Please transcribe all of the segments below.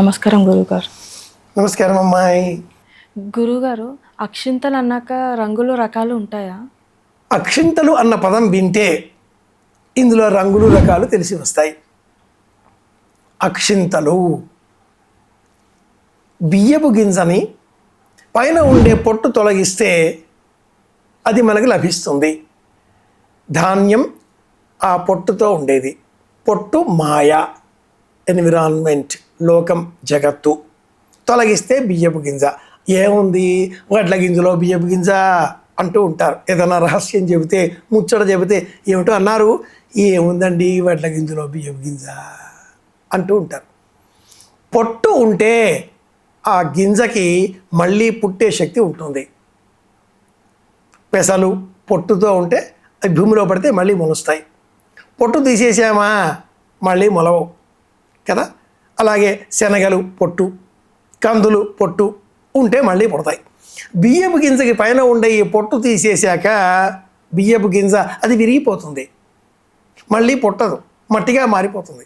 నమస్కారం గురుగారు. నమస్కారం అమ్మాయి. గురుగారు అక్షింతలు అన్నాక రంగులు రకాలు ఉంటాయా? అక్షింతలు అన్న పదం వింటే ఇందులో రంగులు రకాలు తెలిసి వస్తాయి. అక్షింతలు బియ్యపు గింజని పైన ఉండే పొట్టు తొలగిస్తే అది మనకు లభిస్తుంది. ధాన్యం ఆ పొట్టుతో ఉండేది. పొట్టు మాయ. ఎన్విరాన్మెంట్ లోకం జగత్తు. తొలగిస్తే బియ్యపు గింజ. ఏముంది? వడ్ల గింజలో బియ్యపు గింజ అంటూ ఉంటారు. ఏదైనా రహస్యం చెబితే ముచ్చట చెబితే ఏమిటో అన్నారు? ఏముందండి వడ్ల గింజలో బియ్యపు గింజ? అంటూ ఉంటారు. పొట్టు ఉంటే ఆ గింజకి మళ్ళీ పుట్టే శక్తి ఉంటుంది. పెసలు పొట్టుతో ఉంటే అవి భూమిలో పడితే మళ్ళీ మొలుస్తాయి. పొట్టు తీసేసామా? మళ్ళీ మొలవవు. కదా? అలాగే శనగలు పొట్టు కందులు పొట్టు ఉంటే మళ్ళీ పుడతాయి. బియ్యపు గింజకి పైన ఉండే ఈ పొట్టు తీసేశాక బియ్యపు గింజ అది విరిగిపోతుంది. మళ్ళీ పుట్టదు. మట్టిగా మారిపోతుంది.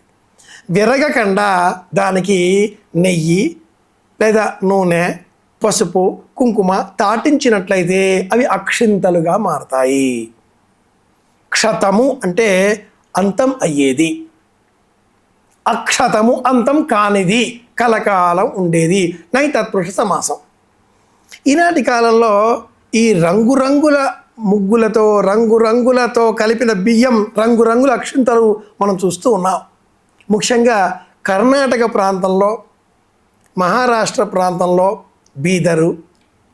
విరగకుండా దానికి నెయ్యి లేదా నూనె పసుపు కుంకుమ తాటించినట్లయితే అవి అక్షింతలుగా మారతాయి. క్షతము అంటే అంతం అయ్యేది. అక్షతము అంతం కానిది కలకాలం ఉండేది నై తత్పురుష సమాసం. ఈనాటి కాలంలో ఈ రంగురంగుల ముగ్గులతో రంగురంగులతో కలిపిన బియ్యం రంగురంగుల అక్షింతలు మనం చూస్తూ ఉన్నాం. ముఖ్యంగా కర్ణాటక ప్రాంతంలో మహారాష్ట్ర ప్రాంతంలో బీదరు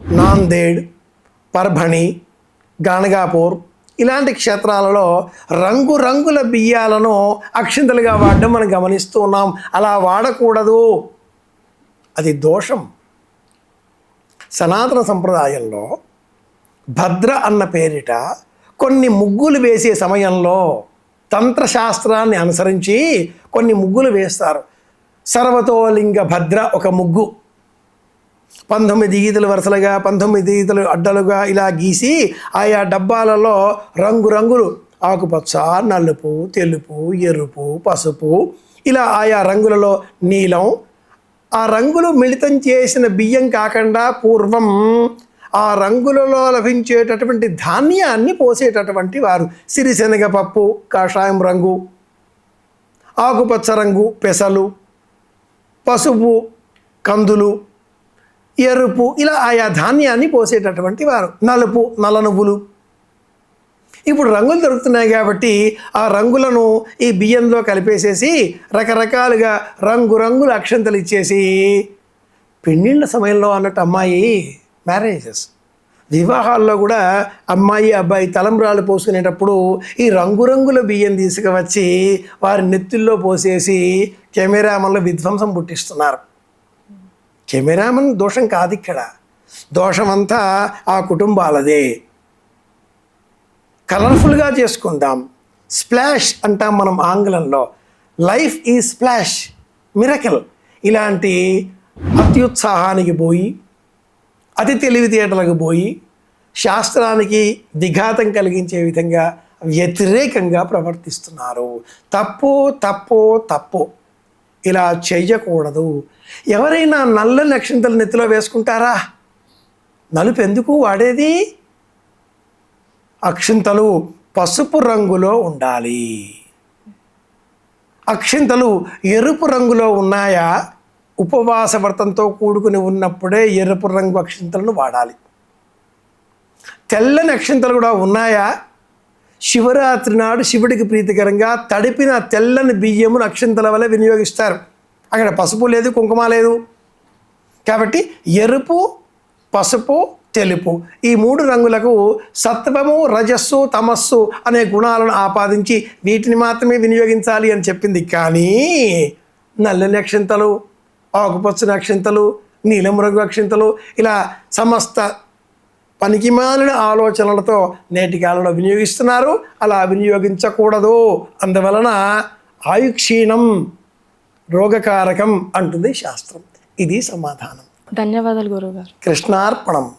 నాందేడ్ పర్భణి గాణగాపూర్ ఇలాంటి క్షేత్రాలలో రంగురంగుల బియ్యాలను అక్షింతలుగా వాడడం మనం గమనిస్తూ ఉన్నాం. అలా వాడకూడదు. అది దోషం. సనాతన సంప్రదాయంలో భద్ర అన్న పేరిట కొన్ని ముగ్గులు వేసే సమయంలో తంత్రశాస్త్రాన్ని అనుసరించి కొన్ని ముగ్గులు వేస్తారు. సర్వతోలింగ భద్ర ఒక ముగ్గు. పంతొమ్మిది ఈతలు వరుసలుగా పంతొమ్మిది ఈతలు అడ్డలుగా ఇలా గీసి ఆయా డబ్బాలలో రంగురంగులు ఆకుపచ్చ నలుపు తెలుపు ఎరుపు పసుపు ఇలా ఆయా రంగులలో నీలం. ఆ రంగులు మిళితం చేసిన బియ్యం కాకుండా పూర్వం ఆ రంగులలో లభించేటటువంటి ధాన్యాన్ని పోసేటటువంటి వారు. సిరిశనగ పప్పు కాషాయం రంగు ఆకుపచ్చ రంగు పెసలు పసుపు కందులు ఎరుపు ఇలా ఆయా ధాన్యాన్ని పోసేటటువంటి వారు. నలుపు నల్ల నువ్వులు. ఇప్పుడు రంగులు దొరుకుతున్నాయి కాబట్టి ఆ రంగులను ఈ బియ్యంలో కలిపేసేసి రకరకాలుగా రంగురంగుల అక్షంతలు ఇచ్చేసి పెళ్ళిళ్ళ సమయంలో అన్నట్టు అమ్మాయి మ్యారేజెస్. వివాహాల్లో కూడా అమ్మాయి అబ్బాయి తలంబ్రాలు పోసుకునేటప్పుడు ఈ రంగురంగుల బియ్యం తీసుకువచ్చి వారి నెత్తుల్లో పోసేసి కెమెరామన్లో విధ్వంసం పుట్టిస్తున్నారు. కెమెరామన్ దోషం కాదు ఇక్కడ. దోషమంతా ఆ కుటుంబాలదే. కలర్ఫుల్గా చేసుకుందాం. స్ప్లాష్ అంటాం మనం ఆంగ్లంలో. లైఫ్ ఈ స్ప్లాష్ మిరకల్. ఇలాంటి అత్యుత్సాహానికి పోయి అతి తెలివితేటలకు పోయి శాస్త్రానికి విఘాతం కలిగించే విధంగా వ్యతిరేకంగా ప్రవర్తిస్తున్నారు. తప్పు తప్పు తప్పు. ఇలా చెయ్యకూడదు. ఎవరైనా నల్ల నక్షంతలు నెత్తిలో వేసుకుంటారా? నలుపు ఎందుకు వాడేది? అక్షింతలు పసుపు రంగులో ఉండాలి. అక్షింతలు ఎరుపు రంగులో ఉన్నాయా? ఉపవాస వ్రతంతో కూడుకుని ఉన్నప్పుడే ఎరుపు రంగు అక్షింతలను వాడాలి. తెల్లని అక్షింతలు కూడా ఉన్నాయా? శివరాత్రి నాడు శివుడికి ప్రీతికరంగా తడిపిన తెల్లని బియ్యమును అక్షంతల వల్ల వినియోగిస్తారు. అక్కడ పసుపు లేదు కుంకుమ లేదు. కాబట్టి ఎరుపు పసుపు తెలుపు ఈ మూడు రంగులకు సత్వము రజస్సు తమస్సు అనే గుణాలను ఆపాదించి వీటిని మాత్రమే వినియోగించాలి అని చెప్పింది. కానీ నల్లని అక్షింతలు ఆకుపచ్చని అక్షింతలు నీలం రంగు అక్షింతలు ఇలా సమస్త పనికిమాలిన ఆలోచనలతో నేటి కాలంలో వినియోగిస్తున్నారు. అలా వినియోగించకూడదు. అందువలన ఆయుక్షీణం రోగకారకం అంటుంది శాస్త్రం. ఇది సమాధానం. ధన్యవాదాలు గురుగారు కృష్ణార్పణం.